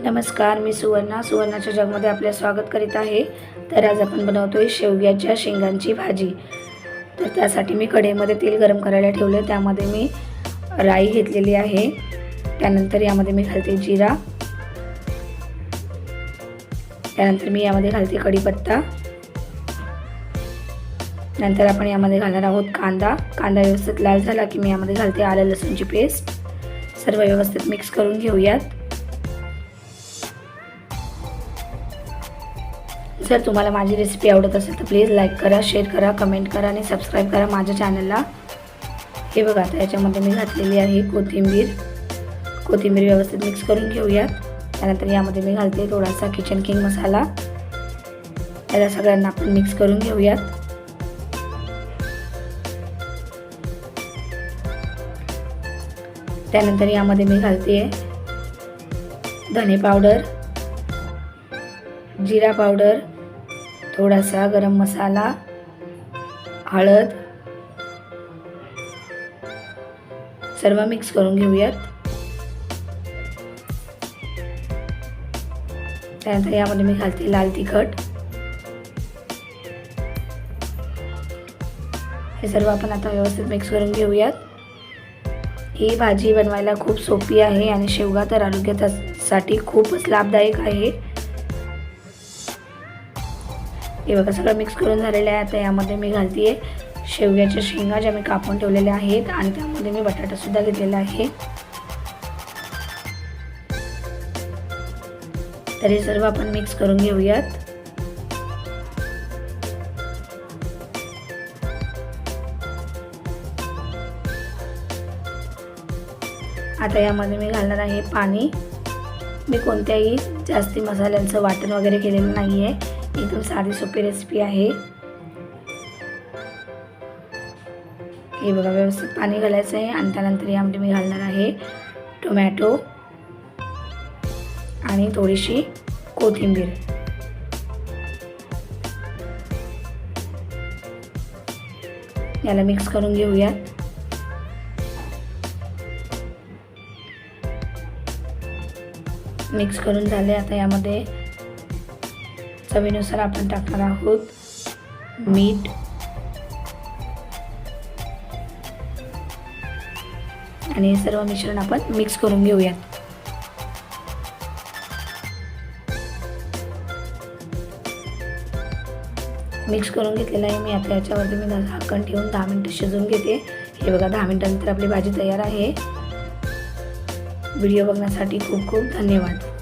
नमस्कार मी सुवर्णा. सुवर्णाच्या जगमध्ये आपले स्वागत करीत आहे. तर आज आपण बनवतोय शेवग्याच्या शेंगांची भाजी. तर त्यासाठी मी कढईमध्ये तेल गरम करायला ठेवले त्यामध्ये मी राई घेतलेली आहे. त्यानंतर यामध्ये मी घालते जिरा. त्यानंतर मी यामध्ये घालते कढीपत्ता. नंतर आपण यामध्ये घालणार आहोत कांदा. कांदा व्यवस्थित लाल झाला की मी यामध्ये घालते आलं लसूणची पेस्ट. सर्व व्यवस्थित मिक्स करून घेऊयात. जर तुम्हाला माझी रेसिपी आवडत असेल तर प्लीज लाईक करा शेअर करा कमेंट करा आणि सबस्क्राईब करा माझ्या चॅनलला हे बघा आता याच्यामध्ये मी घातलेली आहे कोथिंबीर. कोथिंबीर व्यवस्थित मिक्स करून घेऊयात त्यानंतर यामध्ये मी घालते थोडासा किचन किंग मसाला. याला सगळ्यांना आपण मिक्स करून घेऊयात. त्यानंतर यामध्ये मी घालते धने पावडर जिरा पावडर थोडासा गरम मसाला हळद सर्व मिक्स करून घेऊयात. त्यानंतर यामध्ये मी घालते लाल तिखट. हे सर्व आपण आता व्यवस्थित मिक्स करून घेऊयात. ही भाजी बनवायला खूप सोपी आहे आणि शेवगा तर आरोग्यासाठी खूपच लाभदायक आहे. हे बघा सगळं मिक्स करून झालेलं आहे. आता यामध्ये मी घालते आहे शेवग्याच्या शेंगा ज्या मी कापून ठेवलेल्या आहेत आणि त्यामध्ये मी बटाटासुद्धा घेतलेला आहे. तर हे सर्व आपण मिक्स करून घेऊयात. आता यामध्ये मी घालणार आहे पाणी. मी कोणत्याही जास्ती मसाल्यांचं वाटण वगैरे केलेलं नाही आहे एकदम साधी सोपी रेसिपी आहे. हे बघा व्यवस्थित पाणी घालायचं आहे आणि त्यानंतर यामध्ये मी घालणार आहे टोमॅटो आणि थोडीशी कोथिंबीर. याला मिक्स करून घेऊयात. मिक्स करून झाले आता यामध्ये चवीनुसार आपण टाकणार आहोत मीठ. आणि हे सर्व मिश्रण आपण मिक्स करून घेऊयात. मिक्स करून घेतलेलं आहे मी आता याच्यावरती मी झाकण ठेवून दहा मिनटं शिजवून घेते. हे बघा दहा मिनटानंतर आपली भाजी तयार आहे. व्हिडिओ बघण्यासाठी खूप खूप धन्यवाद.